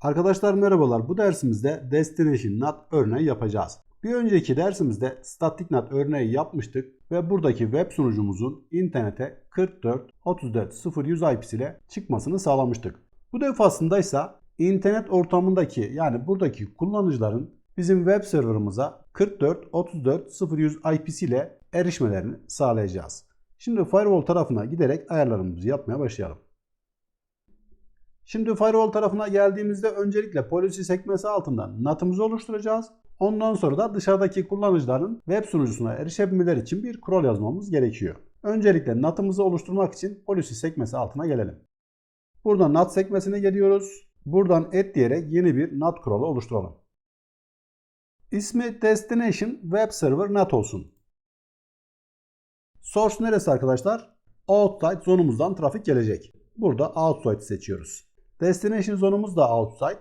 Arkadaşlar merhabalar. Bu dersimizde Destination NAT örneği yapacağız. Bir önceki dersimizde Static NAT örneği yapmıştık ve buradaki web sunucumuzun internete 44 34 0100 IP'si ile çıkmasını sağlamıştık. Bu defasında ise internet ortamındaki yani buradaki kullanıcıların bizim web serverımıza 44 34 0100 IP'si ile erişmelerini sağlayacağız. Şimdi firewall tarafına giderek ayarlarımızı yapmaya başlayalım. Şimdi firewall tarafına geldiğimizde öncelikle policy sekmesi altından NAT'ımızı oluşturacağız. Ondan sonra da dışarıdaki kullanıcıların web sunucusuna erişebilmeleri için bir kural yazmamız gerekiyor. Öncelikle NAT'ımızı oluşturmak için policy sekmesi altına gelelim. Buradan NAT sekmesine geliyoruz. Buradan add diyerek yeni bir NAT kuralı oluşturalım. İsmi Destination Web Server NAT olsun. Source neresi arkadaşlar? Outside zonumuzdan trafik gelecek. Burada outside seçiyoruz. Destination zonumuz da outside.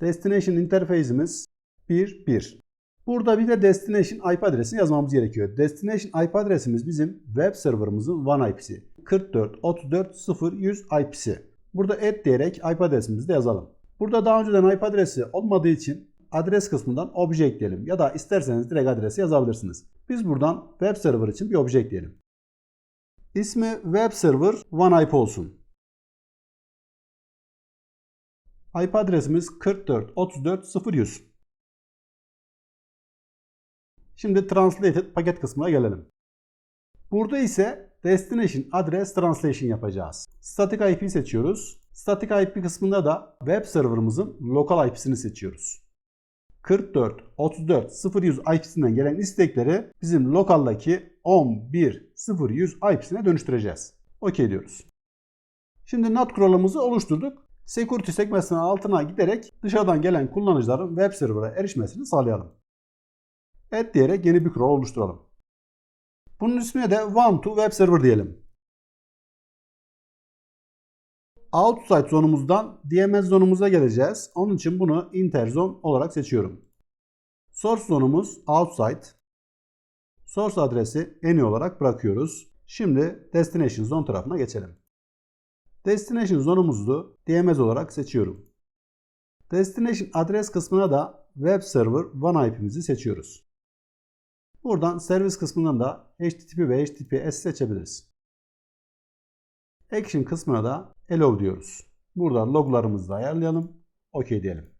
Destination interface'imiz 1 1. Burada bir de destination IP adresini yazmamız gerekiyor. Destination IP adresimiz bizim web serverımızın WAN IP'si. 44 34 0 100 IP'si. Burada add diyerek IP adresimizi de yazalım. Burada daha önceden IP adresi olmadığı için adres kısmından obje ekleyelim ya da isterseniz direkt adresi yazabilirsiniz. Biz buradan web server için bir obje ekleyelim. İsmi web server one IP olsun. IP adresimiz 44 34 0100. Şimdi translated paket kısmına gelelim. Burada ise destination address translation yapacağız. Static IP seçiyoruz. Static IP kısmında da web serverımızın lokal IP'sini seçiyoruz. 44 34 0100 IP'sinden gelen istekleri bizim lokaldaki 11 0100 IP'sine dönüştüreceğiz. OK diyoruz. Şimdi NAT kuralımızı oluşturduk. Security sekmesinin altına giderek dışarıdan gelen kullanıcıların web server'a erişmesini sağlayalım. Add diyerek yeni bir kural oluşturalım. Bunun ismine de one to web server diyelim. Outside zonumuzdan DMS zonumuza geleceğiz. Onun için bunu interzone olarak seçiyorum. Source zonumuz outside. Source adresi any olarak bırakıyoruz. Şimdi destination zone tarafına geçelim. Destination zonumuzu DMS olarak seçiyorum. Destination adres kısmına da web server one IP'mizi seçiyoruz. Buradan servis kısmından da HTTP ve HTTPS seçebiliriz. Action kısmına da allow diyoruz. Burada loglarımızı da ayarlayalım. OK diyelim.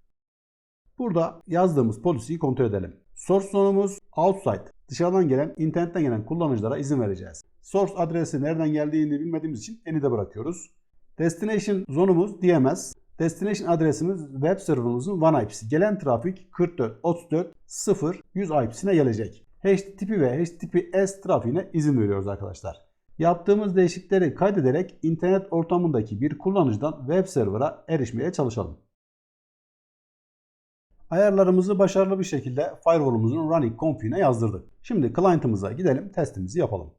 Burada yazdığımız policy'yi kontrol edelim. Source zonumuz outside. Dışarıdan gelen, internetten gelen kullanıcılara izin vereceğiz. Source adresi nereden geldiğini bilmediğimiz için any'de bırakıyoruz. Destination zonumuz DMS. Destination adresimiz web serverımızın one IP'si. Gelen trafik 44 34 0 100 IP'sine gelecek. HTTP ve HTTPS trafiğine izin veriyoruz arkadaşlar. Yaptığımız değişiklikleri kaydederek internet ortamındaki bir kullanıcıdan web server'a erişmeye çalışalım. Ayarlarımızı başarılı bir şekilde firewall'umuzun running config'ine yazdırdık. Şimdi client'ımıza gidelim testimizi yapalım.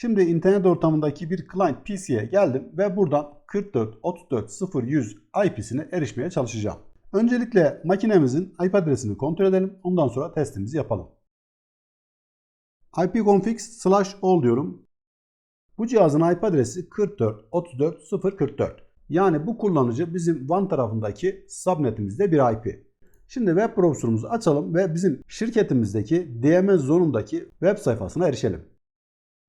Şimdi internet ortamındaki bir client PC'ye geldim ve buradan 44 34 0 100 IP'sine erişmeye çalışacağım. Öncelikle makinemizin IP adresini kontrol edelim. Ondan sonra testimizi yapalım. ipconfig slash all diyorum. Bu cihazın IP adresi 44 34 044. Yani bu kullanıcı bizim WAN tarafındaki subnetimizde bir IP. Şimdi web browser'ımızı açalım ve bizim şirketimizdeki DMS zonundaki web sayfasına erişelim.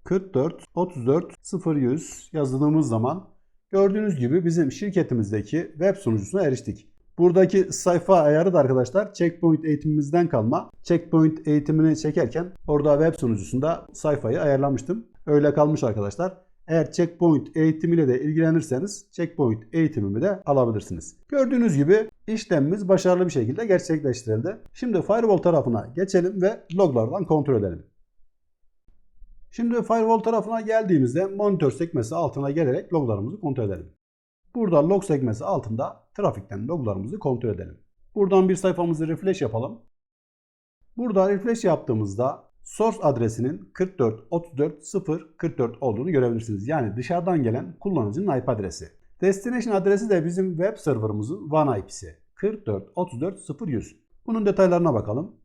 44 34 0100 yazdığımız zaman gördüğünüz gibi bizim şirketimizdeki web sunucusuna eriştik. Buradaki sayfa ayarı da arkadaşlar Checkpoint eğitimimizden kalma. Checkpoint eğitimini çekerken orada web sunucusunda sayfayı ayarlamıştım. Öyle kalmış arkadaşlar. Eğer Checkpoint eğitimiyle de ilgilenirseniz Checkpoint eğitimimi de alabilirsiniz. Gördüğünüz gibi işlemimiz başarılı bir şekilde gerçekleştirildi. Şimdi firewall tarafına geçelim ve loglardan kontrol edelim. Şimdi firewall tarafına geldiğimizde monitör sekmesi altına gelerek loglarımızı kontrol edelim. Burada log sekmesi altında trafikten loglarımızı kontrol edelim. Buradan bir sayfamızı refresh yapalım. Burada refresh yaptığımızda source adresinin 44 34 0 44 olduğunu görebilirsiniz. Yani dışarıdan gelen kullanıcının IP adresi. Destination adresi de bizim web serverımızın WAN IP'si. 44 34 0 100. Bunun detaylarına bakalım.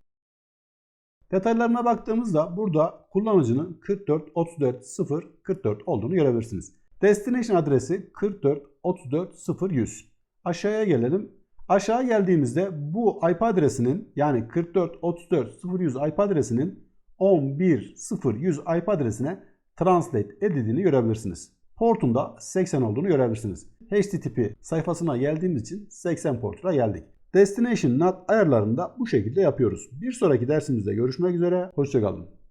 Detaylarına baktığımızda burada kullanıcının 44 34 0 44 olduğunu görebilirsiniz. Destination adresi 44 34 0 100. Aşağıya gelelim. Aşağı geldiğimizde bu IP adresinin yani 44 34 0100 IP adresinin 11 0100 IP adresine translate edildiğini görebilirsiniz. Portunda 80 olduğunu görebilirsiniz. HTTP sayfasına geldiğimiz için 80 portuna geldik. Destination NAT ayarlarını da bu şekilde yapıyoruz. Bir sonraki dersimizde görüşmek üzere. Hoşçakalın.